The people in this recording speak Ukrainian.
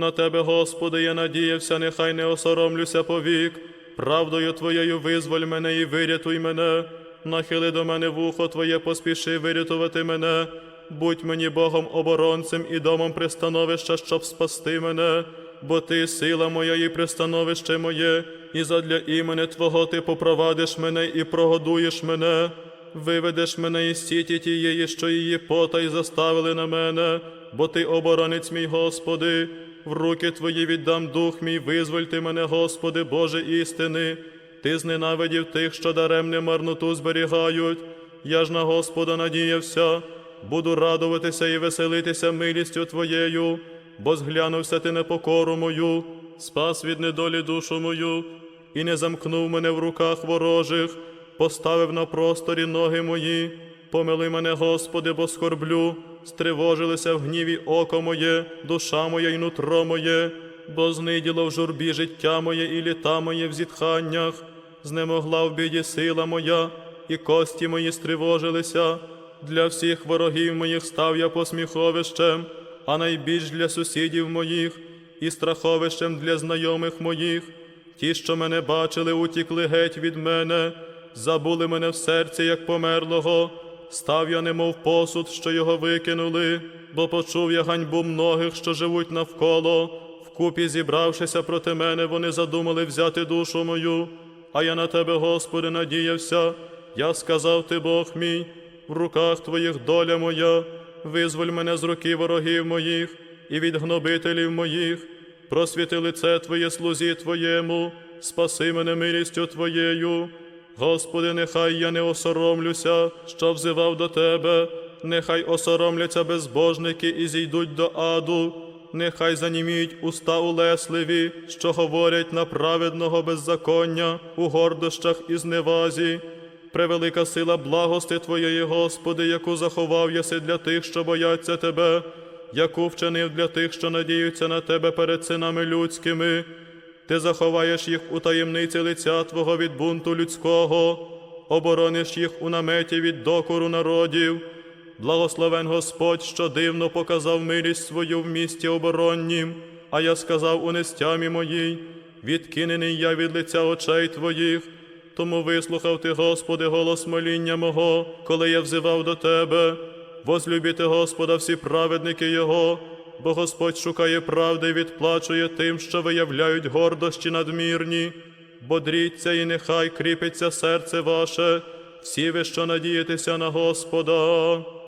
На тебе, Господи, я надіявся, нехай не осоромлюся повік. Правдою Твоєю визволь мене і вирятуй мене. Нахили до мене вухо Твоє, поспіши вирятувати мене. Будь мені Богом оборонцем і домом пристановища, щоб спасти мене, бо Ти сила моя і пристановище моє, і задля імені Твого Ти попровадиш мене і прогодуєш мене. Виведеш мене із сіті тієї, що її потай заставили на мене, бо ти оборонець мій, Господи, в руки Твої віддам дух мій, визвольте мене, Господи, Боже істини. Ти зненавидів тих, що даремне марноту зберігають. Я ж на Господа надіявся, буду радуватися і веселитися милістю Твоєю, бо зглянувся ти непокору мою, спас від недолі душу мою, і не замкнув мене в руках ворожих поставив на просторі ноги мої. Помили мене, Господи, бо скорблю, стривожилися в гніві око моє, душа моя і нутро моє, бо зниділо в журбі життя моє і літа моє в зітханнях, знемогла в біді сила моя, і кості мої стривожилися. Для всіх ворогів моїх став я посміховищем, а найбільш для сусідів моїх і страховищем для знайомих моїх. Ті, що мене бачили, утікли геть від мене, забули мене в серці, як померлого. Став я немов посуд, що його викинули, бо почув я ганьбу многих, що живуть навколо. Вкупі зібравшися проти мене, вони задумали взяти душу мою. А я на тебе, Господи, надіявся. Я сказав ти, Бог мій, в руках твоїх доля моя, визволь мене з руки ворогів моїх і від гнобителів моїх просвіти лице Твоє слузі Твоєму, спаси мене милістю Твоєю. Господи, нехай я не осоромлюся, що взивав до Тебе, нехай осоромляться безбожники і зійдуть до аду, нехай заніміють уста улесливі, що говорять на праведного беззаконня у гордощах і зневазі. Превелика сила благости Твоєї, Господи, яку заховав єси для тих, що бояться Тебе, яку вчинив для тих, що надіються на Тебе перед синами людськими. Ти заховаєш їх у таємниці лиця Твого від бунту людського, оборониш їх у наметі від докору народів. Благословен Господь, що дивно показав милість свою в місті обороннім, а я сказав у нестямі моїй, відкинений я від лиця очей Твоїх. Тому вислухав ти, Господи, голос моління мого, коли я взивав до Тебе. Возлюбіте Господа всі праведники Його, бо Господь шукає правди і відплачує тим, що виявляють гордощі надмірні. Бодріться і нехай кріпиться серце ваше, всі ви, що надієтеся на Господа.